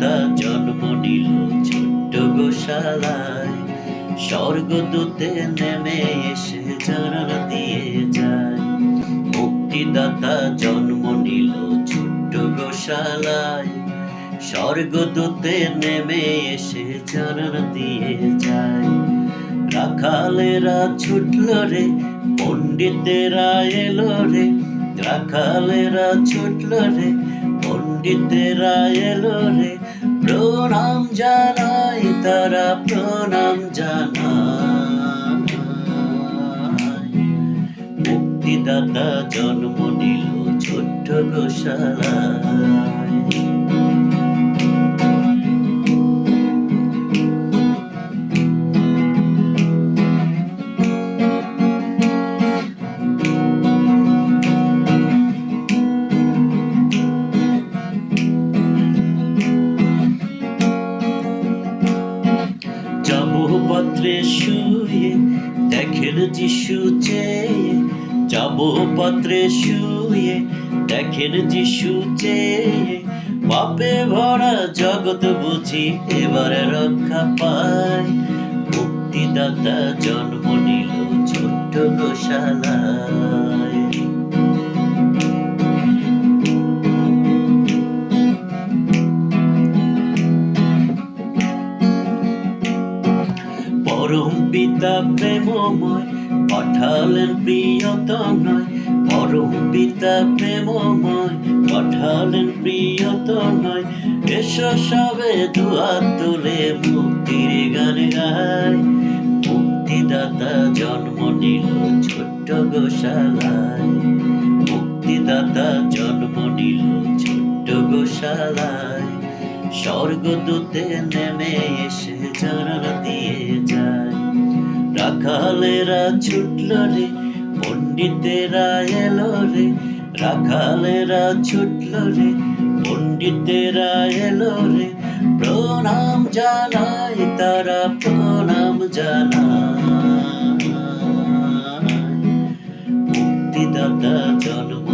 দাদা জন্ম নিল ছোট্ট গোশালায়। স্বর্গদূতে নেমে এসে জানান দিয়ে যায়। মুক্তিদাতা জন্ম নিল ছোট্ট গোশালায়। স্বর্গদূতে নেমে এসে জানান দিয়ে যায়। রাখালেরা ছুটল রে, পণ্ডিতেরা এলো রে। রাখালেরা ছুটল রে পণ্ডিতেরা এলো রে। প্রণাম জানাই তারা প্রণাম জানাই। মুক্তিদাতা জন্ম নিল ছোট্ট গোশালায়। পত্রে শুয়ে দেখেন যিশু চেয়ে, যাব পত্রে শুয়ে দেখেন যিশু চেয়ে। পাপে ভরা জগৎ বুঝি এবারে রক্ষা পায়। মুক্তিদাতা জন্ম নিল ছোট্ট গোশালায়। পরম পিতা প্রেমময়, পাঠালেন প্রিয়তনয় পরম পিতা প্রেমময়, পাঠালেন প্রিয়তনয় এসো সবে দুয়ার তুলে মুক্তির গান গায় মুক্তিদাতা জন্ম নিল ছোট্ট গোশালায়। মুক্তিদাতা জন্ম নিল ছোট্ট গোশালায়। স্বর্গদূতে নেমে এসে চরণ দিয়ে রাখালেরা ছুটল রে পণ্ডিতেরা এলো রে রাখালেরা ছুটল রে পণ্ডিতেরা এলো রে। প্রণাম জানাই, তারা প্রণাম জানা মুক্তিদাতা জন্ম